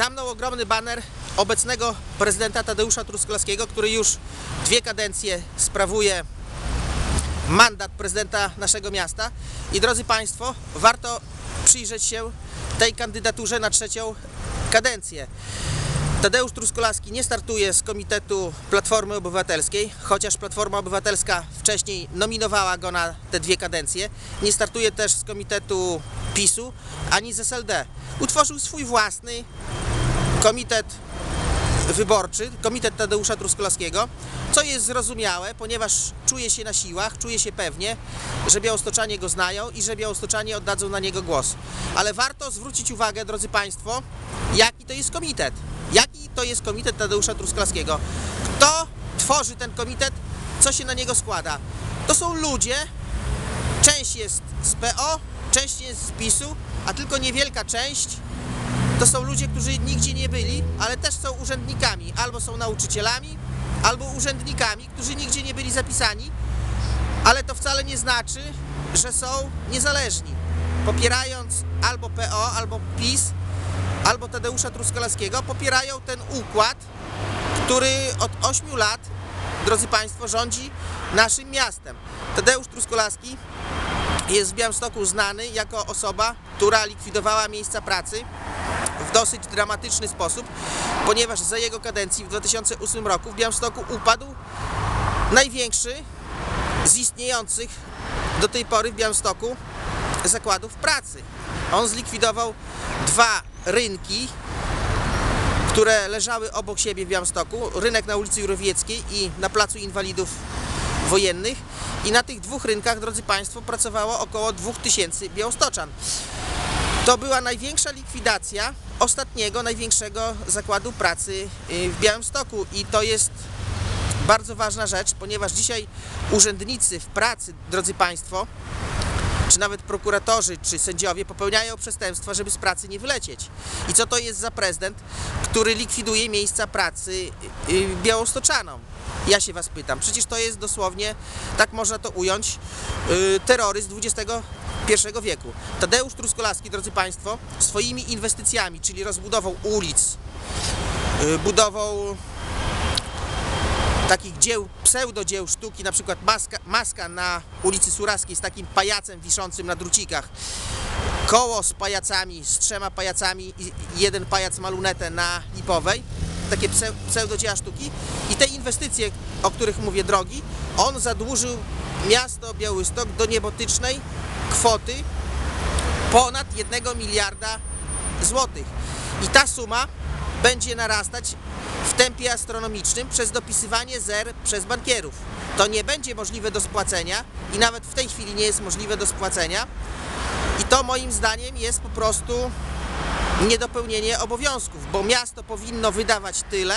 Za mną ogromny baner obecnego prezydenta Tadeusza Truskolaskiego, który już dwie kadencje sprawuje mandat prezydenta naszego miasta. I drodzy Państwo, warto przyjrzeć się tej kandydaturze na trzecią kadencję. Tadeusz Truskolaski nie startuje z Komitetu Platformy Obywatelskiej, chociaż Platforma Obywatelska wcześniej nominowała go na te dwie kadencje. Nie startuje też z Komitetu PiSu ani z SLD. Utworzył swój własny komitet wyborczy, komitet Tadeusza Truskolaskiego, co jest zrozumiałe, ponieważ czuje się na siłach, czuje się pewnie, że białostoczanie go znają i że białostoczanie oddadzą na niego głos. Ale warto zwrócić uwagę, drodzy Państwo, jaki to jest komitet. Jaki to jest komitet Tadeusza Truskolaskiego. Kto tworzy ten komitet, co się na niego składa. To są ludzie, część jest z PO, część jest z PiSu, a tylko niewielka część to są ludzie, którzy nigdzie nie byli, ale też są urzędnikami. Albo są nauczycielami, albo urzędnikami, którzy nigdzie nie byli zapisani, ale to wcale nie znaczy, że są niezależni. Popierając albo PO, albo PiS, albo Tadeusza Truskolaskiego, popierają ten układ, który od 8 lat, drodzy Państwo, rządzi naszym miastem. Tadeusz Truskolaski jest w Białymstoku znany jako osoba, która likwidowała miejsca pracy w dosyć dramatyczny sposób, ponieważ za jego kadencji w 2008 roku w Białymstoku upadł największy z istniejących do tej pory w Białymstoku zakładów pracy. On zlikwidował dwa rynki, które leżały obok siebie w Białymstoku. Rynek na ulicy Jurowieckiej i na Placu Inwalidów Wojennych. I na tych dwóch rynkach, drodzy Państwo, pracowało około 2000 białostoczan. To była największa likwidacja ostatniego, największego zakładu pracy y, w Białymstoku i to jest bardzo ważna rzecz, ponieważ dzisiaj urzędnicy w pracy, drodzy Państwo, czy nawet prokuratorzy, czy sędziowie popełniają przestępstwa, żeby z pracy nie wylecieć. I co to jest za prezydent, który likwiduje miejsca pracy y, białostoczanom? Ja się Was pytam. Przecież to jest dosłownie, tak można to ująć, y, terroryzm XXI wieku. Tadeusz Truskolaski, drodzy Państwo, swoimi inwestycjami, czyli rozbudową ulic, y, budową takich dzieł, pseudodzieł sztuki, na przykład maska, maska na ulicy Suraskiej z takim pajacem wiszącym na drucikach, koło z pajacami, z trzema pajacami i jeden pajac ma lunetę na Lipowej, takie pse, pseudodzieła sztuki. I te inwestycje, o których mówię, drogi, on zadłużył miasto Białystok do niebotycznej kwoty ponad 1 miliarda złotych. I ta suma będzie narastać w tempie astronomicznym przez dopisywanie zer przez bankierów. To nie będzie możliwe do spłacenia i nawet w tej chwili nie jest możliwe do spłacenia. I to moim zdaniem jest po prostu niedopełnienie obowiązków, bo miasto powinno wydawać tyle,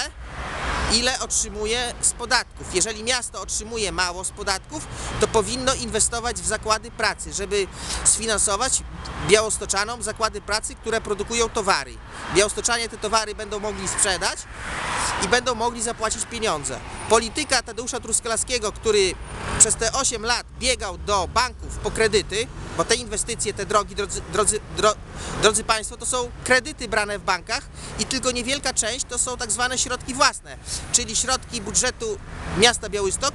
ile otrzymuje z podatków. Jeżeli miasto otrzymuje mało z podatków, to powinno inwestować w zakłady pracy, żeby sfinansować białostoczanom zakłady pracy, które produkują towary. Białostoczanie te towary będą mogli sprzedać i będą mogli zapłacić pieniądze. Polityka Tadeusza Truskolaskiego, który przez te 8 lat biegał do banków po kredyty, bo te inwestycje, te drogi, drodzy, drodzy, dro, drodzy Państwo, to są kredyty brane w bankach i tylko niewielka część to są tak zwane środki własne, czyli środki budżetu miasta Białystok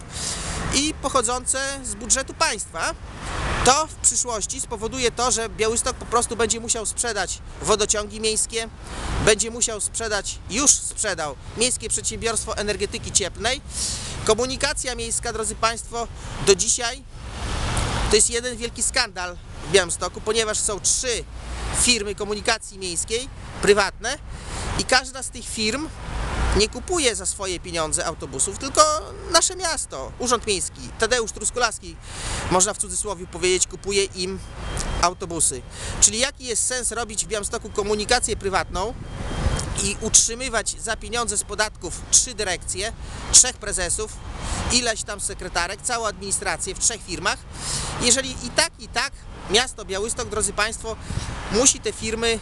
i pochodzące z budżetu państwa. To w przyszłości spowoduje to, że Białystok po prostu będzie musiał sprzedać wodociągi miejskie, będzie musiał sprzedać, już sprzedał Miejskie Przedsiębiorstwo Energetyki Cieplnej. Komunikacja miejska, drodzy Państwo, do dzisiaj to jest jeden wielki skandal w Białymstoku, ponieważ są trzy firmy komunikacji miejskiej, prywatne i każda z tych firm nie kupuje za swoje pieniądze autobusów, tylko nasze miasto, Urząd Miejski, Tadeusz Truskolaski, można w cudzysłowie powiedzieć, kupuje im autobusy. Czyli jaki jest sens robić w Białymstoku komunikację prywatną, i utrzymywać za pieniądze z podatków trzy dyrekcje, trzech prezesów, ileś tam sekretarek, całą administrację w trzech firmach, jeżeli i tak, i tak miasto Białystok, drodzy Państwo, musi te firmy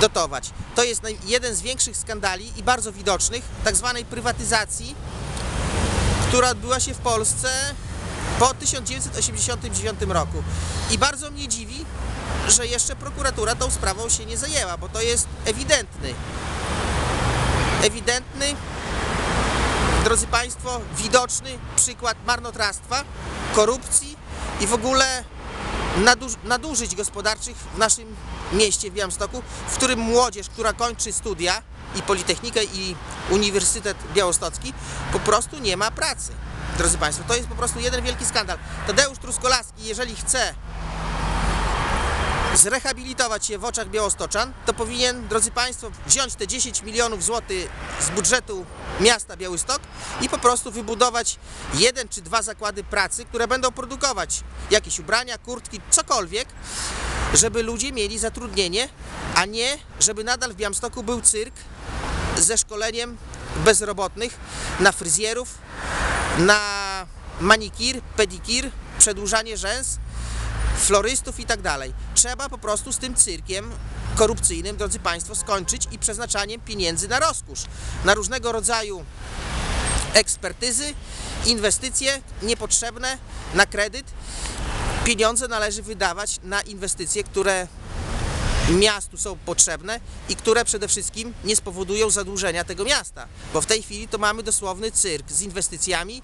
dotować. To jest jeden z większych skandali i bardzo widocznych tak zwanej prywatyzacji, która odbyła się w Polsce po 1989 roku. I bardzo mnie dziwi, że jeszcze prokuratura tą sprawą się nie zajęła, bo to jest ewidentny ewidentny, drodzy Państwo, widoczny przykład marnotrawstwa, korupcji i w ogóle naduż, nadużyć gospodarczych w naszym mieście w Białymstoku, w którym młodzież, która kończy studia i Politechnikę i Uniwersytet Białostocki po prostu nie ma pracy. Drodzy Państwo, to jest po prostu jeden wielki skandal. Tadeusz Truskolaski, jeżeli chce zrehabilitować się w oczach białostoczan, to powinien, drodzy Państwo, wziąć te 10 milionów złotych z budżetu miasta Białystok i po prostu wybudować jeden czy dwa zakłady pracy, które będą produkować jakieś ubrania, kurtki, cokolwiek, żeby ludzie mieli zatrudnienie, a nie, żeby nadal w Białymstoku był cyrk ze szkoleniem bezrobotnych na fryzjerów, na manikir, pedikir, przedłużanie rzęs, florystów i tak dalej. Trzeba po prostu z tym cyrkiem korupcyjnym, drodzy Państwo, skończyć i przeznaczaniem pieniędzy na rozkosz, na różnego rodzaju ekspertyzy, inwestycje niepotrzebne na kredyt. Pieniądze należy wydawać na inwestycje, które miastu są potrzebne i które przede wszystkim nie spowodują zadłużenia tego miasta. Bo w tej chwili to mamy dosłowny cyrk z inwestycjami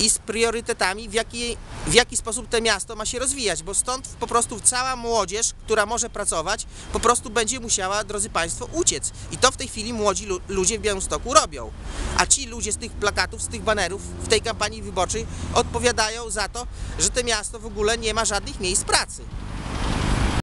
i z priorytetami, w jaki, w jaki sposób to miasto ma się rozwijać, bo stąd po prostu cała młodzież, która może pracować, po prostu będzie musiała, drodzy Państwo, uciec. I to w tej chwili młodzi lu- ludzie w Białymstoku robią. A ci ludzie z tych plakatów, z tych banerów w tej kampanii wyborczej odpowiadają za to, że to miasto w ogóle nie ma żadnych miejsc pracy.